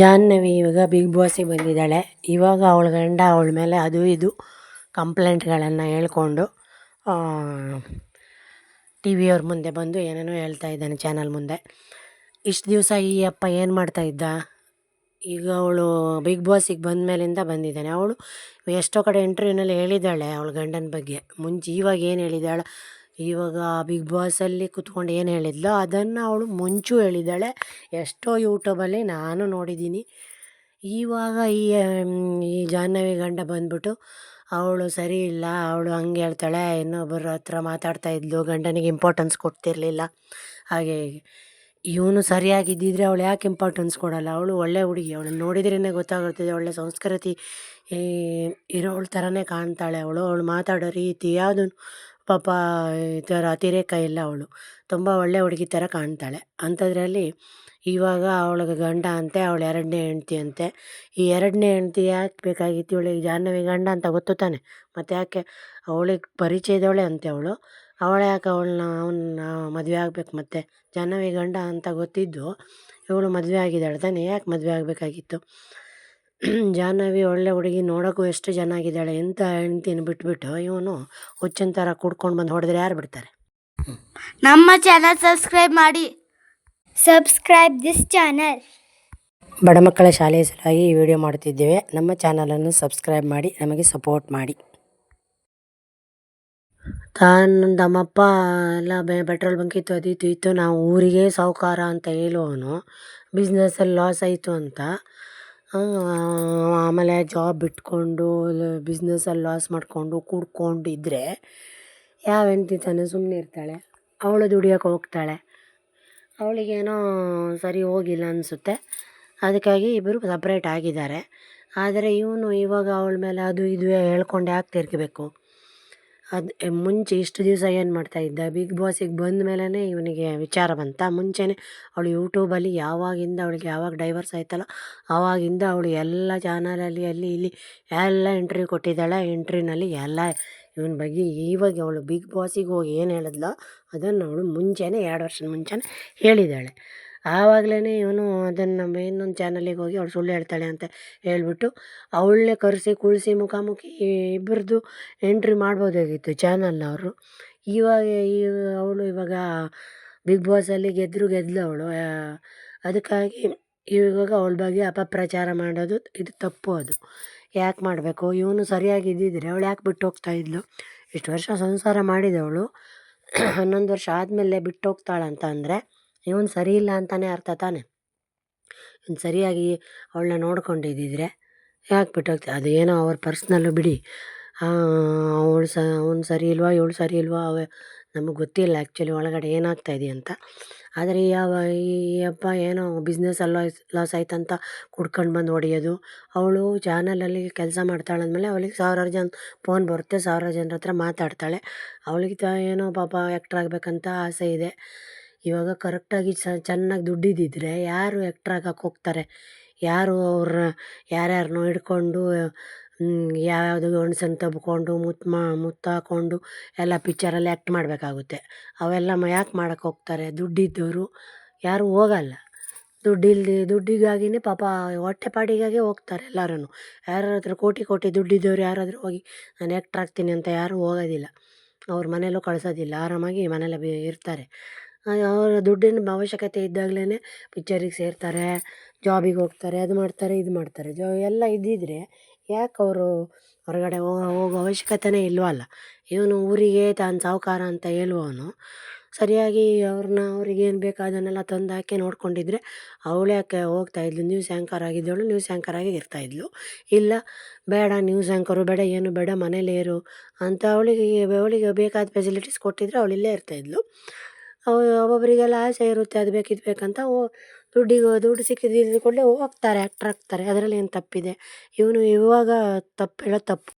ಜಾಹ್ನವಿ ಇವಾಗ ಬಿಗ್ ಬಾಸಿಗೆ ಬಂದಿದ್ದಾಳೆ. ಇವಾಗ ಅವಳ ಗಂಡ ಅವಳ ಮೇಲೆ ಅದು ಇದು ಕಂಪ್ಲೇಂಟ್ಗಳನ್ನು ಹೇಳ್ಕೊಂಡು ಟಿ ವಿಯವ್ರ ಮುಂದೆ ಬಂದು ಏನೇನೋ ಹೇಳ್ತಾ ಇದ್ದಾನೆ ಚಾನಲ್ ಮುಂದೆ. ಇಷ್ಟು ದಿವಸ ಈ ಅಪ್ಪ ಏನು ಮಾಡ್ತಾ ಇದ್ದ? ಈಗ ಅವಳು ಬಿಗ್ ಬಾಸಿಗೆ ಬಂದ ಮೇಲಿಂದ ಬಂದಿದ್ದಾನೆ. ಅವಳು ಎಷ್ಟೋ ಕಡೆ ಇಂಟರ್ವ್ಯೂನಲ್ಲಿ ಹೇಳಿದ್ದಾಳೆ ಅವಳ ಗಂಡನ ಬಗ್ಗೆ. ಮುಂಚೆ ಇವಾಗ ಏನು ಹೇಳಿದಾಳೆ ಇವಾಗ ಬಿಗ್ ಬಾಸಲ್ಲಿ ಕೂತ್ಕೊಂಡು ಏನು ಹೇಳಿದ್ಲೋ? ಅದನ್ನು ಅವಳು ಮುಂಚೂ ಹೇಳಿದ್ದಾಳೆ ಎಷ್ಟೋ ಯೂಟ್ಯೂಬಲ್ಲಿ ನಾನು ನೋಡಿದ್ದೀನಿ. ಇವಾಗ ಈ ಈ ಜಾಹ್ನವಿ ಗಂಡ ಬಂದ್ಬಿಟ್ಟು ಅವಳು ಸರಿ ಇಲ್ಲ, ಅವಳು ಹಂಗೆ ಹೇಳ್ತಾಳೆ, ಇನ್ನೊಬ್ಬರ ಹತ್ರ ಮಾತಾಡ್ತಾ ಇದ್ಲು, ಗಂಡನಿಗೆ ಇಂಪಾರ್ಟೆನ್ಸ್ ಕೊಡ್ತಿರ್ಲಿಲ್ಲ. ಹಾಗೆ ಹೀಗೆ ಇವನು ಸರಿಯಾಗಿದ್ದಿದ್ರೆ ಅವಳು ಯಾಕೆ ಇಂಪಾರ್ಟೆನ್ಸ್ ಕೊಡಲ್ಲ? ಅವಳು ಒಳ್ಳೆ ಹುಡುಗಿ, ಅವಳನ್ನ ನೋಡಿದ್ರೇ ಗೊತ್ತಾಗುತ್ತದೆ. ಒಳ್ಳೆ ಸಂಸ್ಕೃತಿ ಇರೋಳ ಥರನೇ ಕಾಣ್ತಾಳೆ ಅವಳು. ಅವಳು ಮಾತಾಡೋ ರೀತಿ ಯಾವುದೂ ಪಾಪ ಥರ ಅತಿರೇಕ ಇಲ್ಲ ಅವಳು. ತುಂಬ ಒಳ್ಳೆ ಹುಡುಗಿ ಥರ ಕಾಣ್ತಾಳೆ. ಅಂಥದ್ರಲ್ಲಿ ಇವಾಗ ಅವಳಿಗೆ ಗಂಡ ಅಂತೆ, ಅವಳು ಎರಡನೇ ಹೆಂಡ್ತಿ ಅಂತೆ. ಈ ಎರಡನೇ ಹೆಂಡ್ತಿ ಯಾಕೆ ಬೇಕಾಗಿತ್ತು ಇವಳಿಗೆ? ಜಾಹ್ನವಿ ಗಂಡ ಅಂತ ಗೊತ್ತು ತಾನೆ. ಮತ್ತು ಯಾಕೆ? ಅವಳಿಗೆ ಪರಿಚಯದವಳೆ ಅಂತೆ ಅವಳು. ಅವಳು ಯಾಕೆ ಅವಳನ್ನ ಅವನ್ನ ಮದುವೆ ಆಗ್ಬೇಕು ಮತ್ತೆ? ಜಾಹ್ನವಿ ಗಂಡ ಅಂತ ಗೊತ್ತಿದ್ದು ಇವಳು ಮದುವೆ ಆಗಿದ್ದಾಳೆ ತಾನೆ. ಯಾಕೆ ಮದುವೆ ಆಗಬೇಕಾಗಿತ್ತು? ಜಾಹ್ನವಿ ಒಳ್ಳೆ ಹುಡುಗಿ ನೋಡೋಕ್ಕೂ ಎಷ್ಟು ಚೆನ್ನಾಗಿದ್ದಾಳೆ ಎಂಥ ಹೆಂಡ್ತಿನ ಬಿಟ್ಬಿಟ್ಟು ಇವನು ಹುಚ್ಚಿನ ಥರ ಕುಡ್ಕೊಂಡು ಬಂದು ಹೊಡೆದ್ರೆ ಯಾರು ಬಿಡ್ತಾರೆ? ನಮ್ಮ ಚಾನಲ್ ಸಬ್ಸ್ಕ್ರೈಬ್ ಮಾಡಿ. ಸಬ್ಸ್ಕ್ರೈಬ್ ದಿಸ್ ಚಾನಲ್ ಬಡ ಮಕ್ಕಳ ಶಾಲೆಯ ಸಲುವಾಗಿ ಈ ವಿಡಿಯೋ ಮಾಡುತ್ತಿದ್ದೇವೆ. ನಮ್ಮ ಚಾನಲನ್ನು ಸಬ್ಸ್ಕ್ರೈಬ್ ಮಾಡಿ ನಮಗೆ ಸಪೋರ್ಟ್ ಮಾಡಿ. ತಾನು ನಮ್ಮಪ್ಪ ಎಲ್ಲ ಬೆ ಪೆಟ್ರೋಲ್ ಬಂಕ್ ಇತ್ತು ಅದು ಇತ್ತು ಇತ್ತು. ನಾವು ಊರಿಗೆ ಸಾಹುಕಾರ ಅಂತ ಹೇಳುವವನು. ಬಿಸ್ನೆಸ್ಸಲ್ಲಿ ಲಾಸ್ ಆಯಿತು ಅಂತ. ಆಮೇಲೆ ಜಾಬ್ ಬಿಟ್ಕೊಂಡು ಬಿಸ್ನೆಸ್ಸಲ್ಲಿ ಲಾಸ್ ಮಾಡಿಕೊಂಡು ಕೂಡ್ಕೊಂಡು ಇದ್ದರೆ ಯಾವ ಹೆಂಡ್ತಿ ತಾನೇ ಸುಮ್ಮನೆ ಇರ್ತಾಳೆ, ಅವಳು ದುಡಿಯೋಕೆ ಹೋಗ್ತಾಳೆ ಅವಳಿಗೇನೋ ಸರಿ ಹೋಗಿಲ್ಲ ಅನಿಸುತ್ತೆ. ಅದಕ್ಕಾಗಿ ಇಬ್ಬರು ಸಪ್ರೇಟ್ ಆಗಿದ್ದಾರೆ. ಆದರೆ ಇವನು ಇವಾಗ ಅವಳ ಮೇಲೆ ಅದು ಇದು ಹೇಳ್ಕೊಂಡು ಯಾಕೆ ತಿರ್ಗಬೇಕು ಅದು ಮುಂಚೆ ಇಷ್ಟು ದಿವಸ ಏನು ಮಾಡ್ತಾ ಇದ್ದ? ಬಿಗ್ ಬಾಸಿಗೆ ಬಂದ ಮೇಲೇ ಇವನಿಗೆ ವಿಚಾರ ಬಂತಾ. ಮುಂಚೆನೇ ಅವಳು ಯೂಟ್ಯೂಬಲ್ಲಿ ಯಾವಾಗಿಂದ ಅವಳಿಗೆ ಯಾವಾಗ ಡೈವರ್ಸ್ ಆಯ್ತಲ್ಲ ಆವಾಗಿಂದ ಅವಳು ಎಲ್ಲ ಚಾನಲಲ್ಲಿ ಅಲ್ಲಿ ಇಲ್ಲಿ ಎಲ್ಲ ಇಂಟ್ರ್ವ್ಯೂ ಕೊಟ್ಟಿದ್ದಾಳೆ. ಇಂಟ್ರ್ವ್ಯೂನಲ್ಲಿ ಎಲ್ಲ ಇವನ ಬಗ್ಗೆ ಇವಾಗ ಅವಳು ಬಿಗ್ ಬಾಸಿಗೆ ಹೋಗಿ ಏನು ಹೇಳಿದ್ಲೋ, ಅದನ್ನು ಅವಳು ಮುಂಚೆನೇ, ಎರಡು ವರ್ಷದ ಮುಂಚೆನೇ ಹೇಳಿದ್ದಾಳೆ. ಆವಾಗಲೇ ಇವನು ಅದನ್ನು ಇನ್ನೊಂದು ಚಾನಲಿಗೆ ಹೋಗಿ ಅವಳು ಸುಳ್ಳು ಹೇಳ್ತಾಳೆ ಅಂತ ಹೇಳಿಬಿಟ್ಟು ಅವಳನ್ನೇ ಕರೆಸಿ, ಕುಳಿಸಿ, ಮುಖಾಮುಖಿ ಇಬ್ಬರದ್ದು ಎಂಟ್ರಿ ಮಾಡ್ಬೋದಾಗಿತ್ತು ಚಾನಲ್ನವರು ಇವಾಗ ಈ ಅವಳು ಇವಾಗ ಬಿಗ್ ಬಾಸಲ್ಲಿ ಗೆದ್ದರು ಗೆದ್ಲು ಅವಳು. ಅದಕ್ಕಾಗಿ ಇವಾಗ ಅವಳ ಬಗ್ಗೆ ಅಪಪ್ರಚಾರ ಮಾಡೋದು ಇದು ತಪ್ಪು ಅದು. ಯಾಕೆ ಮಾಡಬೇಕು? ಇವನು ಸರಿಯಾಗಿ ಇದ್ದಿದ್ದರೆ ಅವಳು ಯಾಕೆ ಬಿಟ್ಟು ಹೋಗ್ತಾ ಇದ್ಲು? ಇಷ್ಟು ವರ್ಷ ಸಂಸಾರ ಮಾಡಿದವಳು. ಹನ್ನೊಂದು ವರ್ಷ ಆದಮೇಲೆ ಬಿಟ್ಟು ಹೋಗ್ತಾಳಂತ ಅಂದರೆ ಇವನು ಸರಿ ಇಲ್ಲ ಅಂತಲೇ ಅರ್ಥ ತಾನೆ. ಇವ್ನು ಸರಿಯಾಗಿ ಅವಳನ್ನ ನೋಡ್ಕೊಂಡಿದ್ದಿದ್ರೆ ಯಾಕೆ ಬಿಟ್ಟು ಅದೇನೋ ಅದು ಏನೋ ಅವ್ರ ಪರ್ಸ್ನಲ್ಲು ಬಿಡಿ. ಅವಳು ಸ, ಅವ್ನು ಸರಿ ಇಲ್ವಾ? ಇವಳು ಸರಿ ಇಲ್ವಾ? ಅವ, ನಮಗೆ ಗೊತ್ತಿಲ್ಲ ಆ್ಯಕ್ಚುಲಿ ಒಳಗಡೆ ಏನಾಗ್ತಾ ಇದೆ ಅಂತ. ಆದರೆ ಯಾವ ಈ ಅಪ್ಪ ಏನೋ ಬಿಸ್ನೆಸ್ಸಲ್ಲಿ ಲಾಸ್ ಲಾಸ್ ಆಯ್ತಂತ ಕುಡ್ಕೊಂಡು ಬಂದು ಹೊಡೆಯೋದು. ಅವಳು ಚಾನಲಲ್ಲಿ ಕೆಲಸ ಮಾಡ್ತಾಳೆ ಅಂದಮೇಲೆ ಅವಳಿಗೆ ಸಾವಿರಾರು ಜನ, ಫೋನ್ ಬರುತ್ತೆ, ಸಾವಿರಾರು ಜನರ ಹತ್ರ ಮಾತಾಡ್ತಾಳೆ. ಅವಳಿಗೆ ತ ಏನೋ ಪಾಪ ಆ್ಯಕ್ಟ್ರ್ ಆಗಬೇಕಂತ ಆಸೆ ಇದೆ. ಇವಾಗ ಕರೆಕ್ಟಾಗಿ ಚೆನ್ನಾಗಿ ದುಡ್ಡಿದ್ದಿದ್ರೆ ಯಾರು ಆ್ಯಕ್ಟ್ರ್ ಆಗಕ್ಕೆ ಹೋಗ್ತಾರೆ? ಯಾರು ಅವ್ರ ಯಾರ್ಯಾರನ್ನೋ ಹಿಡ್ಕೊಂಡು ಯಾವ್ಯಾವುದೋ ಗಂಡ್ಸನ್ನ ತಬ್ಕೊಂಡು ಮುತ್ತು ಮಾ, ಮುತ್ತು ಹಾಕ್ಕೊಂಡು ಎಲ್ಲ ಪಿಚ್ಚರಲ್ಲಿ ಆ್ಯಕ್ಟ್ ಮಾಡಬೇಕಾಗುತ್ತೆ. ಅವೆಲ್ಲ ಮ, ಯಾಕೆ ಮಾಡಕ್ಕೆ ಹೋಗ್ತಾರೆ? ದುಡ್ಡಿದ್ದವರು ಯಾರೂ ಹೋಗಲ್ಲ. ದುಡ್ಡಿಲ್ಲದೆ ದುಡ್ಡಿಗಾಗಿಯೇ ಪಾಪ ಹೊಟ್ಟೆಪಾಡಿಗಾಗೆ ಹೋಗ್ತಾರೆ ಎಲ್ಲರೂ ಯಾರ ಹತ್ರ ಕೋಟಿ ಕೋಟಿ ದುಡ್ಡಿದ್ದವ್ರು ಯಾರಾದರೂ ಹೋಗಿ, ನಾನು ಆ್ಯಕ್ಟ್ರ್ ಆಗ್ತೀನಿ ಅಂತ ಯಾರೂ ಹೋಗೋದಿಲ್ಲ. ಅವ್ರ ಮನೆಯಲ್ಲೂ ಕಳಿಸೋದಿಲ್ಲ. ಆರಾಮಾಗಿ ಮನೇಲೆ ಬಿ, ಇರ್ತಾರೆ. ಅವರ ದುಡ್ಡಿನ ಅವಶ್ಯಕತೆ ಇದ್ದಾಗಲೇ ಪಿಚ್ಚರಿಗೆ ಸೇರ್ತಾರೆ ಜಾಬಿಗೆ ಹೋಗ್ತಾರೆ, ಅದು ಮಾಡ್ತಾರೆ, ಇದು ಮಾಡ್ತಾರೆ. ಜಾ, ಎಲ್ಲ ಇದ್ದಿದ್ದರೆ ಯಾಕೆ ಅವರು ಹೊರಗಡೆ ಹೋಗೋ ಅವಶ್ಯಕತೆನೇ ಇಲ್ವಲ್ಲ? ಇವನು ಊರಿಗೆ ತಾನು ಸಾಹುಕಾರ ಅಂತ ಹೇಳುವವನು, ಸರಿಯಾಗಿ ಅವ್ರನ್ನ ಅವ್ರಿಗೇನು ಬೇಕು ಅದನ್ನೆಲ್ಲ ತಂದು ಹಾಕಿ ನೋಡ್ಕೊಂಡಿದ್ರೆ ಅವಳು ಯಾಕೆ ಹೋಗ್ತಾ ನ್ಯೂಸ್ ಆ್ಯಂಕರ್ ಆಗಿದ್ದವಳು ನ್ಯೂಸ್ ಆ್ಯಂಕರ್ ಆಗಿ ಇರ್ತಾಯಿದ್ಲು ಇಲ್ಲ, ಬೇಡ ನ್ಯೂಸ್ ಆ್ಯಂಕರು ಬೇಡ, ಏನು ಬೇಡ, ಮನೇಲೇ ಇರು ಅಂತ ಅವಳಿಗೆ ಅವಳಿಗೆ ಬೇಕಾದ ಫೆಸಿಲಿಟೀಸ್ ಕೊಟ್ಟಿದ್ರೆ ಅವಳಿಲ್ಲೇ ಇಲ್ಲೇ ಇರ್ತಾಯಿದ್ಲು ಒಬ್ಬೊಬ್ಬರಿಗೆಲ್ಲ ಆಸೆ ಇರುತ್ತೆ, ಅದು ಬೇಕು ಇದು ಬೇಕಂತ ಓ, ದುಡ್ಡಿಗೆ, ದುಡ್ಡು ಸಿಕ್ಕಿದ್ದು ಕೂಡಲೇ ಹೋಗ್ತಾರೆ ಆ್ಯಕ್ಟ್ರ್ ಆಗ್ತಾರೆ. ಅದರಲ್ಲಿ ಏನು ತಪ್ಪಿದೆ? ಇವನು ಇವಾಗ ತಪ್ಪು ಹೇಳೋದು ತಪ್ಪು.